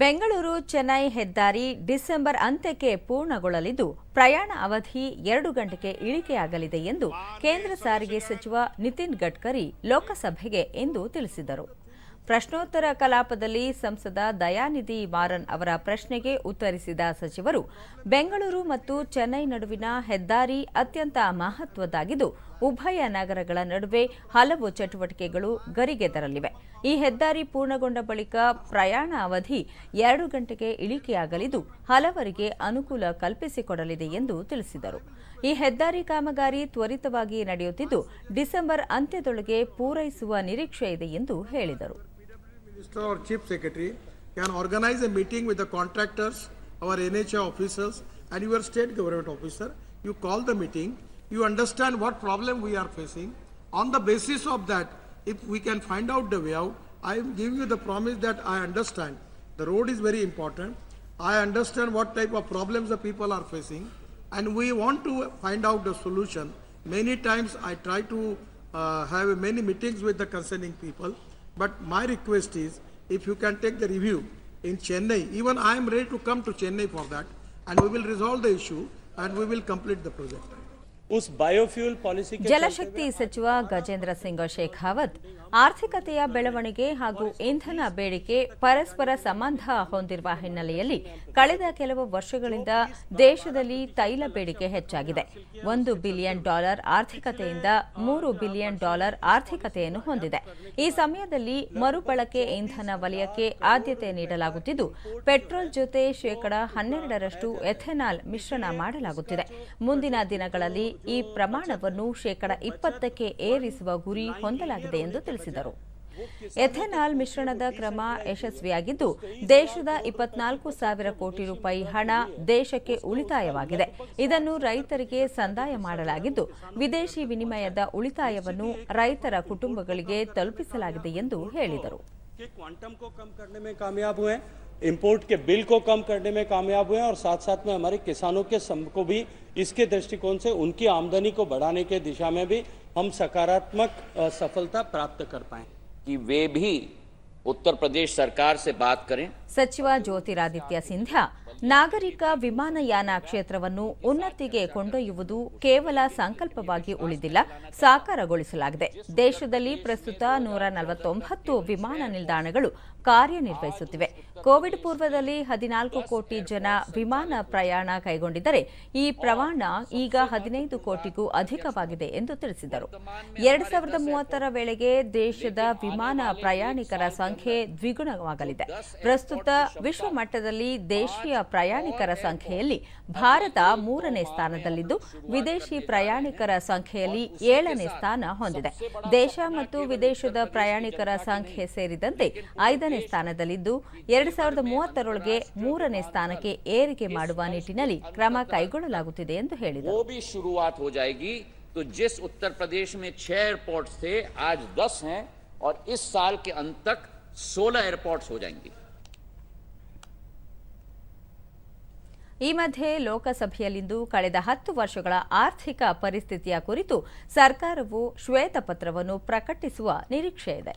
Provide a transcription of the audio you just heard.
ಬೆಂಗಳೂರು ಚೆನ್ನೈ ಹೆದ್ದಾರಿ ಡಿಸೆಂಬರ್ ಅಂತ್ಯಕ್ಕೆ ಪೂರ್ಣಗೊಳ್ಳಲಿದ್ದು, ಪ್ರಯಾಣ ಅವಧಿ ಎರಡು ಗಂಟೆಗೆ ಇಳಿಕೆಯಾಗಲಿದೆ ಎಂದು ಕೇಂದ್ರ ಸಾರಿಗೆ ಸಚಿವ ನಿತಿನ್ ಗಡ್ಕರಿ ಲೋಕಸಭೆಗೆ ಇಂದು ತಿಳಿಸಿದರು. ಪ್ರಶ್ನೋತ್ತರ ಕಲಾಪದಲ್ಲಿ ಸಂಸದ ದಯಾನಿಧಿ ಮಾರನ್ ಅವರ ಪ್ರಶ್ನೆಗೆ ಉತ್ತರಿಸಿದ ಸಚಿವರು, ಬೆಂಗಳೂರು ಮತ್ತು ಚೆನ್ನೈ ನಡುವಿನ ಹೆದ್ದಾರಿ ಅತ್ಯಂತ ಮಹತ್ವದ್ದಾಗಿದ್ದು, ಉಭಯ ನಗರಗಳ ನಡುವೆ ಹಲವು ಚಟುವಟಿಕೆಗಳು ಗರಿಗೆದರಲಿವೆ ಈ ಹೆದ್ದಾರಿ ಪೂರ್ಣಗೊಂಡ ಬಳಿಕ ಪ್ರಯಾಣ ಅವಧಿ ಎರಡು ಗಂಟೆಗೆ ಇಳಿಕೆಯಾಗಲಿದ್ದು, ಹಲವರಿಗೆ ಅನುಕೂಲ ಕಲ್ಪಿಸಿಕೊಡಲಿದೆ ಎಂದು ತಿಳಿಸಿದರು. ಈ ಹೆದ್ದಾರಿ ಕಾಮಗಾರಿ ತ್ವರಿತವಾಗಿ ನಡೆಯುತ್ತಿದ್ದು, ಡಿಸೆಂಬರ್ ಅಂತ್ಯದೊಳಗೆ ಪೂರೈಸುವ ನಿರೀಕ್ಷೆ ಇದೆ ಎಂದು ಹೇಳಿದರು. Minister or Chief Secretary can organize a meeting with the contractors, our NHA officers, and your state government officer. You call the meeting, you understand what problem we are facing. On the basis of that, if we can find out the way out, I am giving you the promise that I understand. The road is very important. I understand what type of problems the people are facing, and we want to find out the solution. Many times I try to uh, have many meetings with the concerning people. But my request is, if you can take the review in Chennai, even I am ready to come to Chennai for that, and we will resolve the issue and we will complete the project. उस biofuel policy जलशक्ति सचिव गजेंद्र सिंह ಆರ್ಥಿಕತೆಯ ಬೆಳವಣಿಗೆ ಹಾಗೂ ಇಂಧನ ಬೇಡಿಕೆ ಪರಸ್ಪರ ಸಂಬಂಧ ಹೊಂದಿರುವ ಹಿನ್ನೆಲೆಯಲ್ಲಿ ಕಳೆದ ಕೆಲವು ವರ್ಷಗಳಿಂದ ದೇಶದಲ್ಲಿ ತೈಲ ಬೇಡಿಕೆ ಹೆಚ್ಚಾಗಿದೆ. ಒಂದು ಬಿಲಿಯನ್ ಡಾಲರ್ ಆರ್ಥಿಕತೆಯಿಂದ ಮೂರು ಬಿಲಿಯನ್ ಡಾಲರ್ ಆರ್ಥಿಕತೆಯನ್ನು ಹೊಂದಿದೆ. ಈ ಸಮಯದಲ್ಲಿ ಮರುಬಳಕೆ ಇಂಧನ ವಲಯಕ್ಕೆ ಆದ್ಯತೆ ನೀಡಲಾಗುತ್ತಿದ್ದು, ಪೆಟ್ರೋಲ್ ಜೊತೆ ಶೇಕಡ ಹನ್ನೆರಡರಷ್ಟು ಎಥೆನಾಲ್ ಮಿಶ್ರಣ ಮಾಡಲಾಗುತ್ತಿದೆ. ಮುಂದಿನ ದಿನಗಳಲ್ಲಿ ಈ ಪ್ರಮಾಣವನ್ನು ಶೇಕಡ ಇಪ್ಪತ್ತಕ್ಕೆ ಏರಿಸುವ ಗುರಿ ಹೊಂದಲಾಗಿದೆ ಎಂದು ತಿಳಿಸಿದರು ಎಥೆನಾಲ್ ಮಿಶ್ರಣದ ಕ್ರಮ ಯಶಸ್ವಿಯಾಗಿದ್ದು ದೇಶದ ಇಪ್ಪತ್ನಾಲ್ಕು ಸಾವಿರ ಕೋಟಿ ರೂಪಾಯಿ ಹಣ ದೇಶಕ್ಕೆ ಉಳಿತಾಯವಾಗಿದೆ. ಇದನ್ನು ರೈತರಿಗೆ ಸಂದಾಯ ಮಾಡಲಾಗಿದ್ದು ವಿದೇಶಿ ವಿನಿಮಯದ ಉಳಿತಾಯವನ್ನು ರೈತರ ಕುಟುಂಬಗಳಿಗೆ ತಲುಪಿಸಲಾಗಿದೆ ಎಂದು ಹೇಳಿದರು. कि क्वांटम को कम करने में कामयाब हुए इंपोर्ट के बिल को कम करने में कामयाब हुए और साथ साथ में हमारे किसानों के सम को भी इसके दृष्टिकोण से उनकी आमदनी को बढ़ाने के दिशा में भी हम सकारात्मक सफलता प्राप्त कर पाए। कि वे भी उत्तर प्रदेश सरकार से बात करें। सचिव ज्योतिरादित्य सिंधिया ನಾಗರಿಕ ವಿಮಾನಯಾನ ಕ್ಷೇತ್ರವನ್ನು ಉನ್ನತಿಗೆ ಕೊಂಡೊಯ್ಯುವುದು ಕೇವಲ ಸಂಕಲ್ಪವಾಗಿ ಉಳಿದಿಲ್ಲ, ಸಾಕಾರಗೊಳಿಸಲಾಗಿದೆ. ದೇಶದಲ್ಲಿ ಪ್ರಸ್ತುತ ನೂರ ನಲವತ್ತೊಂಬತ್ತು ವಿಮಾನ ನಿಲ್ದಾಣಗಳು ಕಾರ್ಯನಿರ್ವಹಿಸುತ್ತಿವೆ. ಕೋವಿಡ್ ಪೂರ್ವದಲ್ಲಿ ಹದಿನಾಲ್ಕು ಕೋಟಿ ಜನ ವಿಮಾನ ಪ್ರಯಾಣ ಕೈಗೊಂಡಿದ್ದರೆ, ಈ ಪ್ರಮಾಣ ಈಗ ಹದಿನೈದು ಕೋಟಿಗೂ ಅಧಿಕವಾಗಿದೆ ಎಂದು ತಿಳಿಸಿದರು. ಎರಡು ಸಾವಿರದ ಮೂವತ್ತರ ವೇಳೆಗೆ ದೇಶದ ವಿಮಾನ ಪ್ರಯಾಣಿಕರ ಸಂಖ್ಯೆ ದ್ವಿಗುಣವಾಗಲಿದೆ. ಪ್ರಸ್ತುತ ವಿಶ್ವ ಮಟ್ಟದಲ್ಲಿ ದೇಶೀಯ ಪ್ರಯಾಣಿಕರ ಸಂಖ್ಯೆಯಲ್ಲಿ ಭಾರತ ಮೂರನೇ ಸ್ಥಾನದಲ್ಲಿದ್ದು ವಿದೇಶಿ ಪ್ರಯಾಣಿಕರ ಸಂಖ್ಯೆಯಲ್ಲಿ ಏಳನೇ ಸ್ಥಾನ ಹೊಂದಿದೆ ದೇಶ ಮತ್ತು ವಿದೇಶದ ಪ್ರಯಾಣಿಕರ ಸಂಖ್ಯೆ ಸೇರಿದಂತೆ ಐದನೇ ಸ್ಥಾನದಲ್ಲಿದ್ದು ಎರಡು ಸಾವಿರದ ಮೂವತ್ತರೊಳಗೆ ಮೂರನೇ ಸ್ಥಾನಕ್ಕೆ ಏರಿಕೆ ಮಾಡುವ ನಿಟ್ಟಿನಲ್ಲಿ ಕ್ರಮ ಕೈಗೊಳ್ಳಲಾಗುತ್ತಿದೆ ಎಂದು ಹೇಳಿದರು वो भी शुरुआत हो जाएगी तो जिस उत्तर प्रदेश में छह एयरपोर्ट थे आज दस हैं और इस साल के अंत तक सोलह एयरपोर्ट्स हो जाएंगे ಈ ಮಧ್ಯೆ ಲೋಕಸಭೆಯಲ್ಲಿಂದು ಕಳೆದ ಹತ್ತು ವರ್ಷಗಳ ಆರ್ಥಿಕ ಪರಿಸ್ಥಿತಿಯ ಕುರಿತು ಸರ್ಕಾರವು ಶ್ವೇತಪತ್ರವನ್ನು ಪ್ರಕಟಿಸುವ ನಿರೀಕ್ಷೆ ಇದೆ